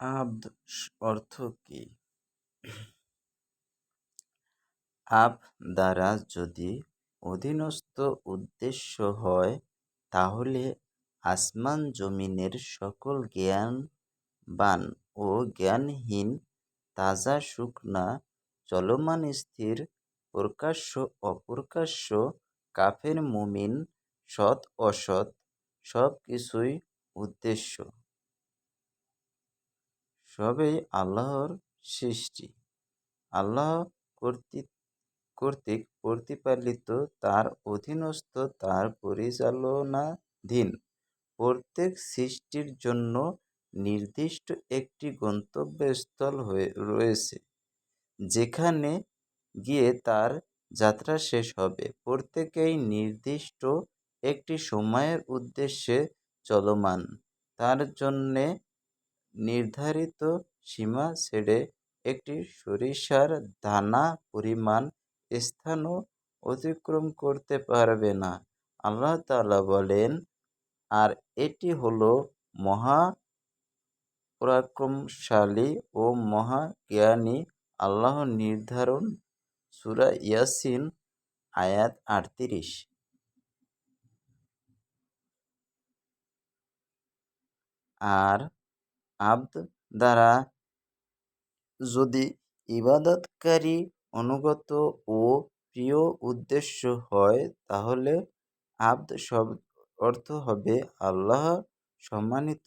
আব্দ অর্থ কী? আব দ্বারা যদি অধীনস্থ উদ্দেশ্য হয়, তাহলে আসমান জমিনের সকল জ্ঞানবান ও জ্ঞানহীন তাজা শুকনা চলমান স্থির প্রকাশ্য অপ্রকাশ্য কাফের মুমিন সৎ অসৎ সব কিছুই উদ্দেশ্য। সবই আল্লাহর সৃষ্টি। আল্লাহ কর্তৃক কর্তৃক প্রতিপালিত তার অধীনস্থ তার পরিচালনাধীন। প্রত্যেক সৃষ্টির জন্য নির্দিষ্ট একটি গন্তব্যস্থল হয়ে রয়েছে, যেখানে গিয়ে তার যাত্রা শেষ হবে। প্রত্যেকেই নির্দিষ্ট একটি সময়ের উদ্দেশ্যে চলমান। তার জন্যে নির্ধারিত সীমা ছেড়ে একটি সরিষার দানা পরিমাণ স্থানও অতিক্রম করতে পারবে না। আল্লাহ তালা বলেন, আর এটি হলো মহা পরাক্রমশালী ও মহা জ্ঞানী আল্লাহ নির্ধারণ। সূরা ইয়াসিন, আয়াত আটত্রিশ। আর আব্দ দ্বারা যদি ইবাদতকারী অনুগত ও প্রিয় উদ্দেশ্য হয়, তাহলে আব্দ শব্দ অর্থ হবে আল্লাহ সম্মানিত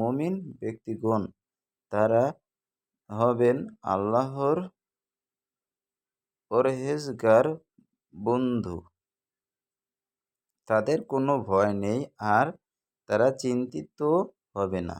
মমিন ব্যক্তিগণ তারা হবেন আল্লাহর পরহেজগার বন্ধু। তাদের কোনো ভয় নেই আর তারা চিন্তিত হবে না।